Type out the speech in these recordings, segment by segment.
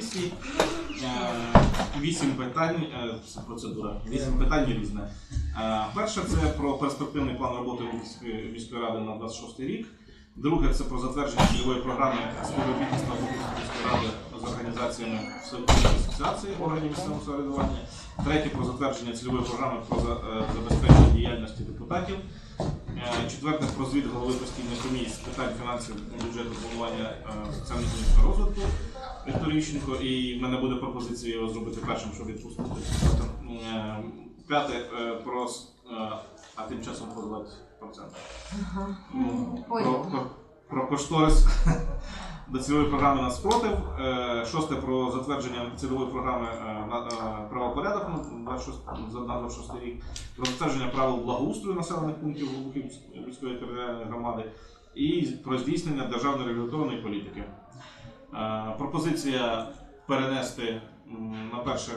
комісії. Е, Вісім питань, е, це процедура, вісім питань різне. Е, Перше це про перспективний план роботи міської ради на 26 рік. Друге це про затвердження цільової програми співробітництва міської ради з організаціями Всеукраїнської асоціації органів місцевого самоврядування. Третє про затвердження цільової програми про е, забезпечення діяльності депутатів. Е, Четверте про звіт голови постійної комісії з питань фінансів, бюджету, планування е, соціально-економічного розвитку Віктор Ющенко. І в мене буде пропозиція його зробити першим, щоб відпустити. Е, П'яте е, про е, а тим часом позвати процент. Ну, Про, про, про кошторис до цільової програми на спротив. Шосте про затвердження цільової програми на правопорядок на 26 за- на 26 рік, про затвердження правил благоустрою населених пунктів Глибоківської міської територіальної громади і про здійснення державної регуляторної політики. Е, Пропозиція перенести на перше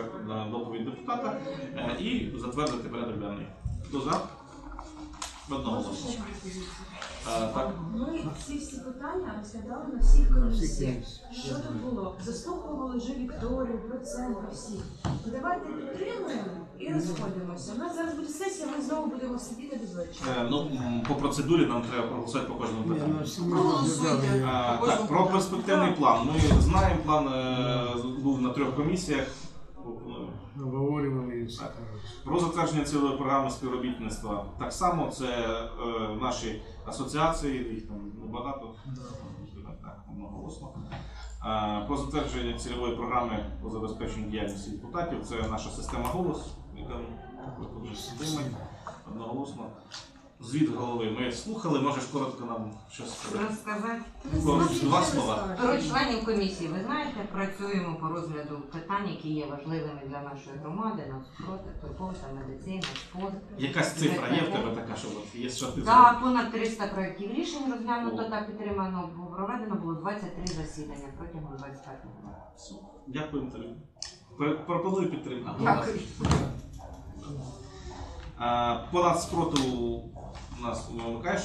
доповідь депутата е, і затвердити порядок денний. Хто за? Одного голосу. Е, Так. Ми ці всі питання розглядали на всіх комісіях. Що тут було? Заслуховували вже Вікторію, Проценко, всіх. Ну, Давайте підтримуємо і розходимося. У нас зараз буде сесія, ми знову будемо сидіти до вечора. Е, Ну, м, по процедурі нам треба проголосувати по кожному питанню. Голосуйте. Е, Так, про перспективний план. Ми знаємо, план е, був на трьох комісіях. Обговорювали. Так. Про затвердження цілої програми співробітництва. Так само це е, наші асоціації, їх там багато. Так, одноголосно. Е, Про затвердження цільової програми по забезпеченню діяльності депутатів. Це наша система голос, яка одноголосно. Звіт голови ми слухали, можеш коротко нам щось? Розказати Коротко, Два слова. про членів комісії. Ви знаєте, працюємо по розгляду питань, які є важливими для нашої громади, нацпроти, турбота, медицина, спорт. Якась цифра є в тебе така, що от є що ти За понад 300 проєктів рішень розглянуто та підтримано. Бо Проведено було 23 засідання протягом 25 років. Дякуємо тобі. Пропоную підтримати. Дякую. Понад спротиву у нас вимикаєш?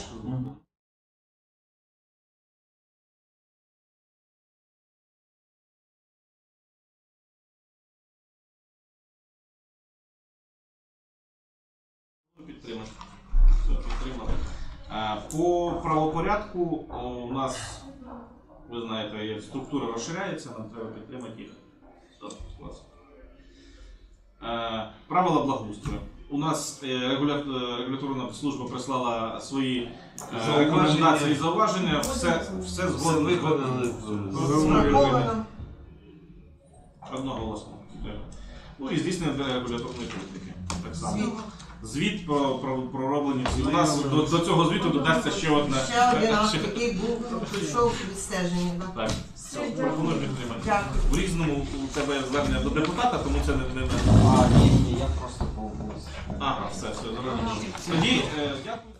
Підтримати. Все, підтримали. По правопорядку у нас, ви знаєте, є структура розширяється, нам треба підтримати їх. Правила благоустрою. У нас е, регуля- е, регуляторна служба прислала свої е, Зауваження. рекомендації і зауваження. Все, все згодом виконали. Згодно. Одноголосно. Ну і здійснення регуляторної політики. Так само. Звіт про, про, про роблені всі. У нас до, до цього звіту додасться ще одне. Ще один раз ще- який був прийшов відстеження. да. Так, все, пропоную підтримати. Дякую. В різному у тебе звернення до депутата, тому це не, не, не. А, ні, ні, я просто побувся. Ага, все, все, зрозуміло. Тоді, е, дякую.